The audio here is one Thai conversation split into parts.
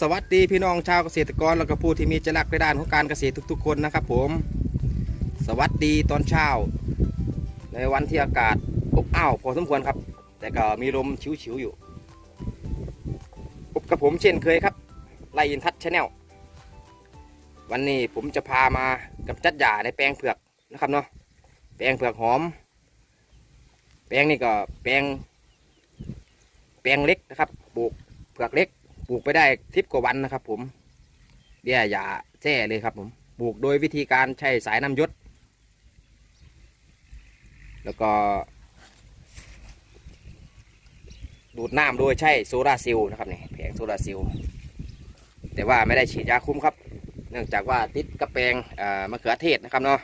สวัสดีพี่น้องชาวเกษตรกรแล้วก็ผู้ที่มีใจรักในด้านของการเกษตรทุก ๆ คนนะครับผม สวัสดีตอนเช้า ในวันที่อากาศอบอ้าวพอสมควรครับ แต่ก็มีลมชิวๆอยู่พบกับผมเช่นเคยครับไลอินทัศชาแนลวันนี้ผมจะพามากำจัดหญ้าในแปลงเผือกนะครับเนาะแปลงเผือกหอม แปลงนี่ก็แปลง แปลงเล็กนะครับปลูกเผือกเล็ก ปลูกไปได้ทิปกว่าวันนะครับผมเบี้ยหญ้าแท้เลยครับผมปลูกโดยวิธีการใช้สายน้ำยศแล้วก็ ดูดน้ำโดยใช้โซลาร์เซลล์นะครับนี่แผงโซลาร์เซลล์แต่ว่าไม่ได้ฉีดยาคุ้มครับ เนื่องจากว่าติดกระแปงมะเขือเทศนะครับเนาะ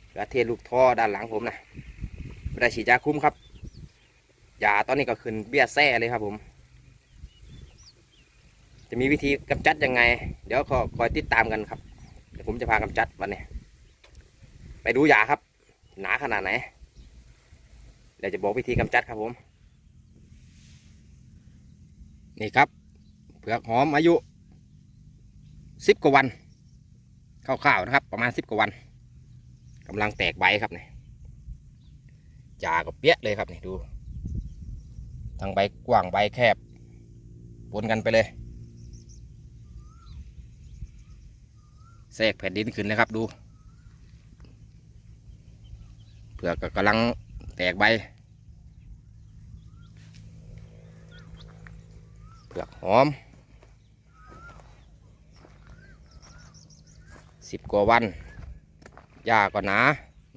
มะเขือเทศลูกท่อด้านหลังผมนะไม่ได้ฉีดยาคุ้มครับยาตอนนี้ก็ขึ้นเบี้ยแซ่เลยครับผม จะมีวิธีกำจัดยังไง เดี๋ยวขอคอยติดตามกันครับเดี๋ยวผมจะพากำจัดวันนี้ ไปดูยาครับ หนาขนาดไหนเดี๋ยวจะบอกวิธีกำจัดครับผม นี่ครับเผือกหอมอายุสิบกว่าวันคร่าวๆนะครับ ประมาณสิบกว่าวันกำลังแตกใบครับนี่ยาก็เปี้ยเลยครับนี่ดูทั้งใบกว้างใบแคบปนกันไปเลย แทรกแผ่นดินขึ้นเลยครับดูเผือกกำลังแตกใบเผือกหอมสิบกว่าวันหญ้าก็หนา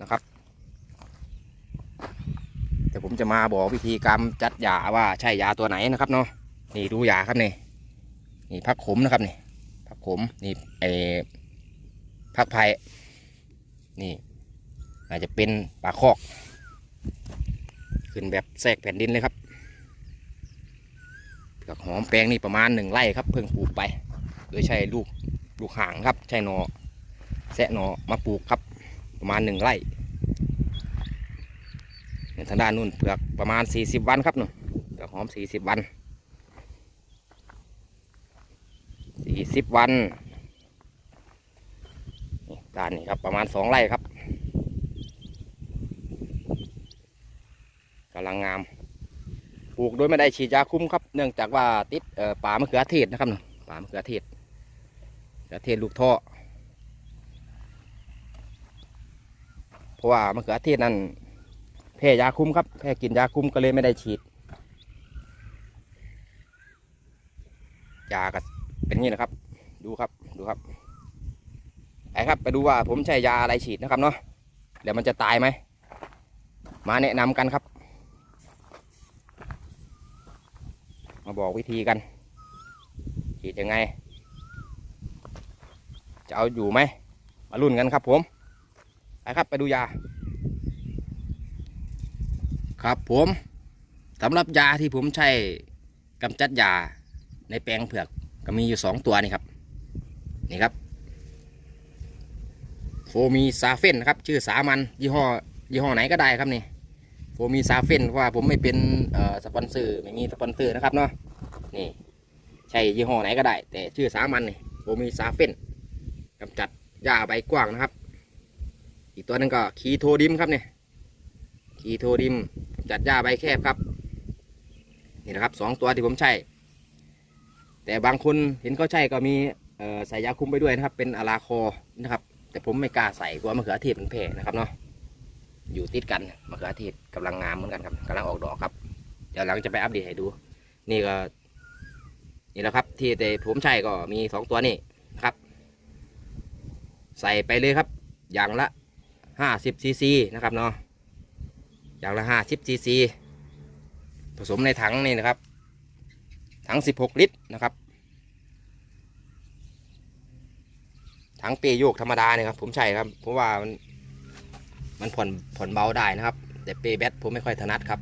นะครับ แต่ผมจะมาบอกวิธีการจัดยาว่าใช่ยาตัวไหนนะครับเนาะนี่ดูยาครับนี่นี่พักขมนะครับนี่พักขมนี่เอ พักไผ่นี่อาจจะเป็นปลาคอก ขึ้นแบบแทรกแผ่นดินเลยครับเผือกหอมแปลงนี่ประมาณหนึ่งไร่ครับ เพิ่งปลูกไป โดยใช้ลูกลูกห่างครับ ใช้หนอแสะหนอมาปลูกครับ ประมาณหนึ่งไร่เนี่ยทางด้านนู่นเผือกประมาณสี่สิบวันครับนู่นเผือกหอมสี่สิบวันสี่สิบวัน ด้านนี้ครับประมาณสองไร่ครับกำลังงามปลูกโดยไม่ได้ฉีดยาคุ้มครับ เนื่องจากว่าติดป่ามะเขือเทศนะครับเนาะป่ามะเขือเทศมะเขือเทศลูกท่อเพราะว่ามะเขือเทศนั้นแพ้ยาคุ้มครับแพ้กินยาคุ้มก็เลยไม่ได้ฉีดยาก็เป็นงนี้นะครับ ดูครับดูครับ ไปครับไปดูว่าผมใช้ยาอะไรฉีดนะครับเนาะเดี๋ยวมันจะตายไหมมาแนะนำกันครับ มาบอกวิธีกัน ฉีดยังไง จะเอาอยู่ไหมมาลุ้นกันครับผมไปครับไปดูยา ครับผมสำหรับยาที่ผมใช้กำจัดยาในแปลงเผือกก็มีอยู่สองตัวนี่ครับ นี่ครับ โฟมีซาเฟนนะครับ ชื่อสามัญยี่ห้อยี่ห้อไหนก็ได้ครับนี่โฟมีซาเฟนเพราะว่าผมไม่เป็นสปอนเซอร์ไม่มีสปอนเซอร์นะครับเนาะนี่ใช่ยี่ห้อไหนก็ได้ แต่ชื่อสามัญนี่โฟมีซาเฟนกำจัดหญ้าใบกว้างนะครับ อีกตัวหนึงก็คีโทดิมครับเนี่ยคีโทดิมกำจัดหญ้าใบแคบครับนี่นะครับสองตัวที่ผมใช้แต่บางคนเห็นเขาใช้ก็มีใส่ยาคุมไปด้วยนะครับ เป็นอาราคอนะครับ แต่ผมไม่กล้าใส่กลัวมะเขือเทศมันแผ่นะครับเนาะอยู่ติดกันมะเขือเทศกำลังงามเหมือนกันครับกำลังออกดอกครับ เดี๋ยวหลังจะไปอัปเดตให้ดู นี่ก็ นี่แหละครับ ที่แต่ผมใช้ก็มีสองตัวนี่นะครับ ใส่ไปเลยครับ อย่างละห้าสิบซีซีนะครับเนาะอย่างละห้าสิบซีซีผสมในถังนี่นะครับ ถังสิบหกลิตรนะครับ ถังเปยโยกธรรมดาเนี่ยครับผมใช้ครับเพราะว่ามันมันผ่อนผ่อนเบาได้นะครับ แต่เปย์แบตผมไม่ค่อยถนัดครับ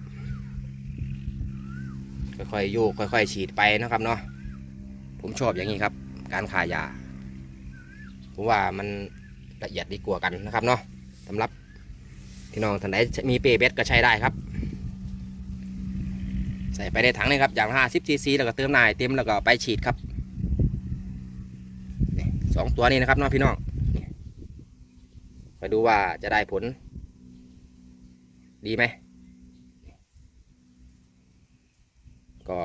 ค่อยๆโยกค่อย ๆ ฉีดไปนะครับเนาะผมชอบอย่างนี้ครับ การขายาผมว่ามันละเอียดดีกว่ากันนะครับเนาะสำหรับพี่น้องท่านใดมีเปย์แบตก็ใช้ได้ครับ ใส่ไปในถังเลยครับอย่างห้าสิบซีซีแล้วก็เติมน้ำเต็มแล้วก็ไปฉีดครับ องตัวนี้นะครับน้องพี่น้องไปดูว่าจะได้ผล ดีไหมก็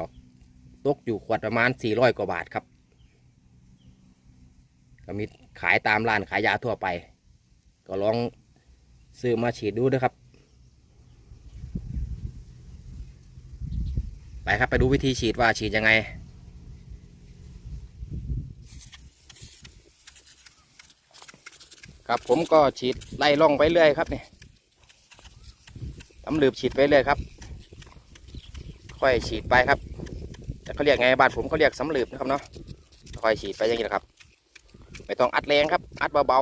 ตกอยู่ขวดประมาณ 400 กว่าบาทครับ ก็มีขายตามร้านขายยาทั่วไป ก็ลองซื้อมาฉีดดูนะครับ ไปครับไปดูวิธีฉีดว่าฉีดยังไง ครับผมก็ฉีดไล่ล่องไปเรื่อยครับนี่ตำลืบฉีดไปเรื่อยครับ ค่อยฉีดไปครับ แต่เขาเรียกไงบ้านผมเขาเรียกสำลืบนะครับเนาะค่อยฉีดไปอย่างนี้แหละครับ ไม่ต้องอัดแรงครับ อัดเบา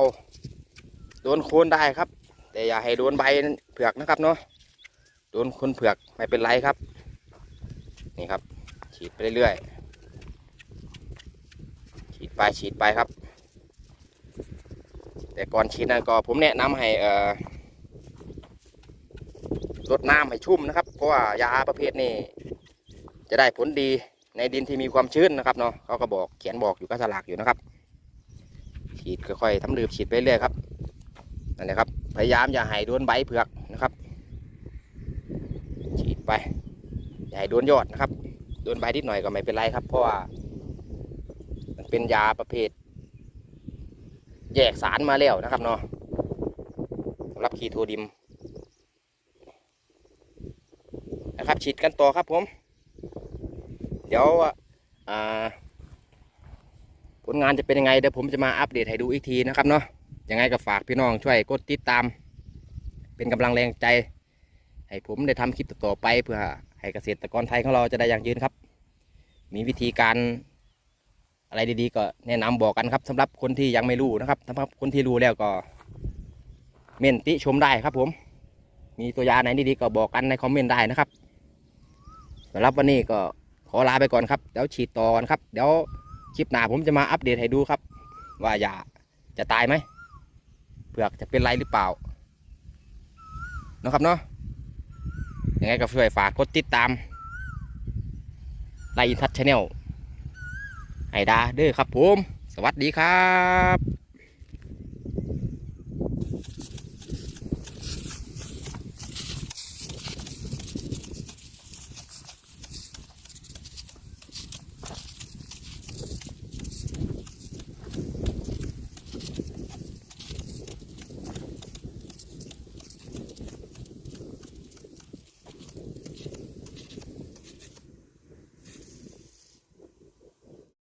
ๆโดนโคนได้ครับ แต่อย่าให้โดนใบเผือกนะครับเนาะโดนคนเผือกไม่เป็นไรครับ นี่ครับ ฉีดไปเรื่อยๆฉีดไปฉีดไปครับ แต่ก่อนฉีดนั้นก็ผมแนะนำให้เอรดน้ำให้ชุ่มนะครับ เพราะว่ายาประเภทนี้ จะได้ผลดีในดินที่มีความชื้นนะครับเนาะเขาก็บอกเขียนบอกอยู่กับสลากอยู่นะครับ ฉีดค่อยๆทำลืบฉีดไปเรื่อยครับนั่นแหละครับ พยายามอย่าให้โดนใบเผือกนะครับ ฉีดไป อย่าให้โดนยอดนะครับ โดนใบนิดหน่อยก็ไม่เป็นไรครับ เพราะว่ามันเป็นยาประเภท แยกสารมาแล้วนะครับเนาะสำหรับคีโทดิมนะครับฉีดกันต่อครับผม เดี๋ยวผลงานจะเป็นยังไงเดี๋ยวผมจะมาอัปเดตให้ดูอีกทีนะครับเนาะยังไงก็ฝากพี่น้องช่วยกดติดตาม เป็นกำลังแรงใจ ให้ผมได้ทำคลิปต่อไปเพื่อให้เกษตรกรไทยของเราจะได้อยั่งยืนครับ มีวิธีการ อะไรดีๆ ก็แนะนำบอกกันครับสำหรับคนที่ยังไม่รู้นะครับสำหรับคนที่รู้แล้วก็ เมนติชมได้ครับผม มีตัวยาไหนดีๆก็บอกกันในคอมเมนต์ได้นะครับสำหรับวันนี้ก็ขอลาไปก่อนครับเดี๋ยวฉีดต่อกันครับเดี๋ยวคลิปหน้าผมจะมาอัปเดตให้ดูครับ ว่ายาจะตายไหมเผือกจะเป็นไรหรือเปล่านะครับเนาะยังไงก็ช่วยฝากกดติดตามไลน์ทัชแนล ให้ดาเด้อครับผม สวัสดีครับ